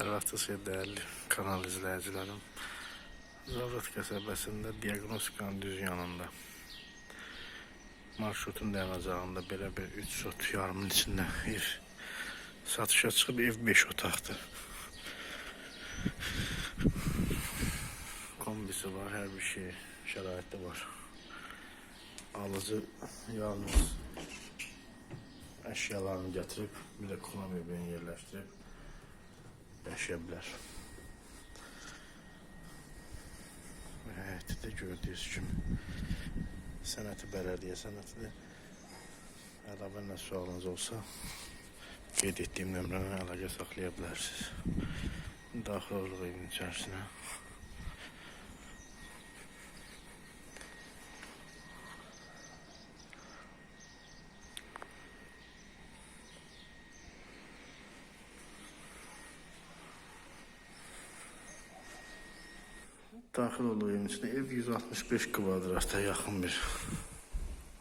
Hər vaxtınız dəyərli kanal izləyicilərim. Zavrat qəsəbəsində diaqnostikanın düz yanında marşrutun dayanacağında belə bir 3 sot yarımın içində ev satışa çıxıb ev 5 otaqdır. Kombisi var, hər bir şey şəraitdə var. Alıcı yalnız əşyalarını gətirib, bir də kula mebelini yerləşdirib yaşaya bilər. Və həyəti də gördüyünüz kimi sənəti bələdiyyə sənətidir. Əlavə nə sualınız olsa qeyd etdiyim nömrədən əlaqə saxlaya bilərsiniz. Daxil oluruq içərisinə. Daxil oluruq evin içinə. Ev 165 kvadrata yaxın bir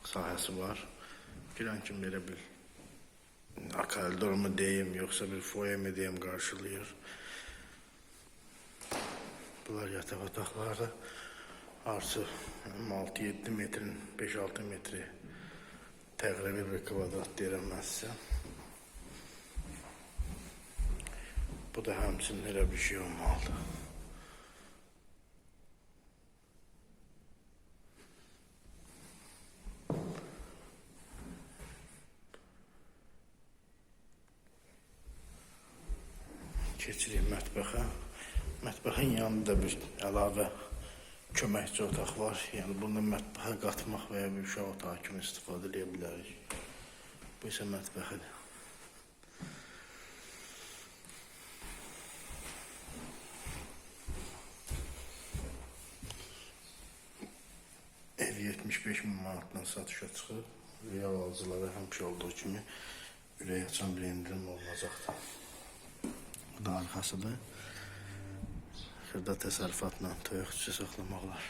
sahəsi var. Girən kimi belə bir akaldor mu deyim, yoxsa bir foye mi deyim qarşılayır. Bunlar yataq otaqları artı 6-7 metrin, 5-6 metri təqribi bir kvadrat deyirəm mən sizə. Bu da həmçinin elə bir şey olmalıdır. Keçirik mətbəxə. Mətbəxin yanında bir əlavə köməkçi otaq var. Yəni bunu mətbəxə qatmaq və ya bir uşaq otağı kimi istifadə edə bilərik. Bu isə mətbəxidir. Ev 75 min manatdan satışa çıxıb. Real alıcılara həmişə olduğu kimi ürək açan bir endirim olunacaqdır. Bu da arxasıdır. Xırda təsərrüfatla toyuq saxlamaq olar.